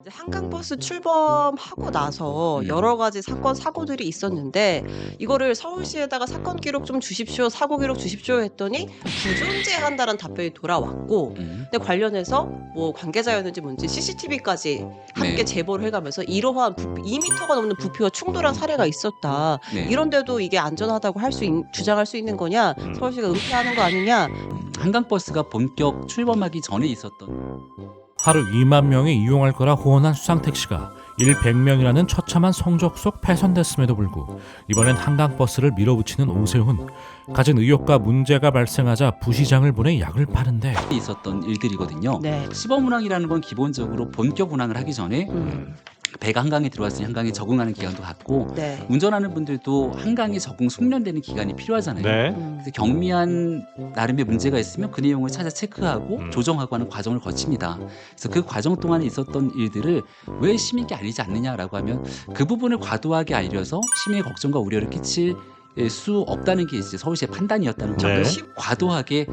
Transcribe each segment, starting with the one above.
이제 한강버스 출범하고 나서 음. 여러 가지 사건 사고들이 있었는데 이거를 서울시에다가 사건 기록 좀 주십시오, 사고 기록 주십시오 했더니 부존재한다는 답변이 돌아왔고 음. 근데 관련해서 뭐 관계자였는지 뭔지 CCTV까지 함께 네. 제보를 해가면서 이러한 부, 2m가 넘는 부피와 충돌한 사례가 있었다. 네. 이런데도 이게 안전하다고 할 수 주장할 수 있는 거냐? 음. 서울시가 은폐하는 거 아니냐? 음, 한강버스가 본격 출범하기 전에 있었던 하루 2만 명이 이용할 거라 호언한 수상 택시가 일 100명이라는 처참한 성적 속 폐선됐음에도 불구 이번엔 한강버스를 밀어붙이는 오세훈 가진 의혹과 문제가 발생하자 부시장을 보내 약을 파는데 있었던 일들이거든요. 네. 시범 운항이라는 건 기본적으로 본격 운항을 하기 전에 음, 배가 한강에 들어왔으니 한강에 적응하는 기간도 갖고 네. 운전하는 분들도 한강에 적응 숙련되는 기간이 필요하잖아요. 네. 음, 그래서 경미한 나름의 문제가 있으면 그 내용을 찾아 체크하고 음. 조정하고 하는 과정을 거칩니다. 그래서 그 과정 동안에 있었던 일들을 왜 시민께 알리지 않느냐라고 하면 그 부분을 과도하게 알려서 시민의 걱정과 우려를 끼칠 수 없다는 게 이제 서울시의 판단이었다는 거고요. 네. 시- 과도하게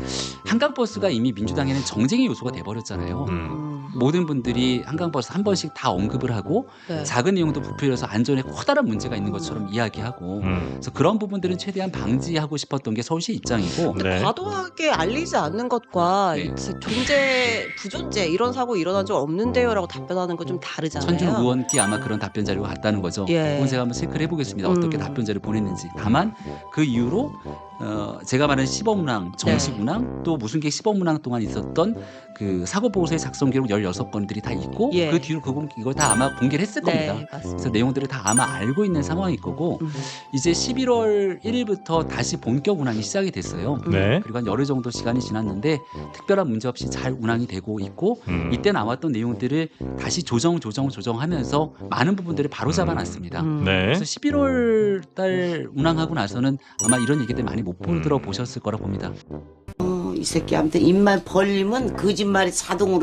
한강버스가 이미 민주당에는 정쟁의 요소가 돼버렸잖아요. 음. 음, 모든 분들이 한강버스 한 번씩 다 언급을 하고 네. 작은 내용도 부풀려서 안전에 커다란 문제가 있는 것처럼 이야기하고 음. 그래서 그런 부분들은 최대한 방지하고 싶었던 게 서울시 입장이고 근데 네. 과도하게 알리지 않는 것과 네. 이 존재 부존재 이런 사고 일어난 적 없는데요라고 답변하는 건 좀 다르잖아요. 천준 의원께 아마 그런 답변 자료가 갔다는 거죠. 예. 그건 제가 한번 체크를 해보겠습니다. 어떻게 음. 답변 자료 보냈는지. 다만 그 이후로 어, 제가 말한 시범 운항, 정식 네. 운항, 또 무슨객 시범 운항 동안 있었던 그 사고 보고서의 작성 기록 16건들이 다 있고 예. 그 뒤로 그건 이걸 다 아마 공개를 했을 네, 겁니다. 맞습니다. 그래서 내용들을 다 아마 알고 있는 상황일 거고 음, 이제 11월 1일부터 다시 본격 운항이 시작이 됐어요. 네. 그리고 한 열흘 정도 시간이 지났는데 특별한 문제 없이 잘 운항이 되고 있고 음. 이때 나왔던 내용들을 다시 조정 조정 조정하면서 많은 부분들을 바로 잡아놨습니다. 음. 네. 그래서 11월 달 운항하고 나서는 아마 이런 얘기들 많이 못 음. 들어보셨을 거라 봅니다. 어, 이 새끼 아무튼 입만 벌리면 거짓말이 자동으로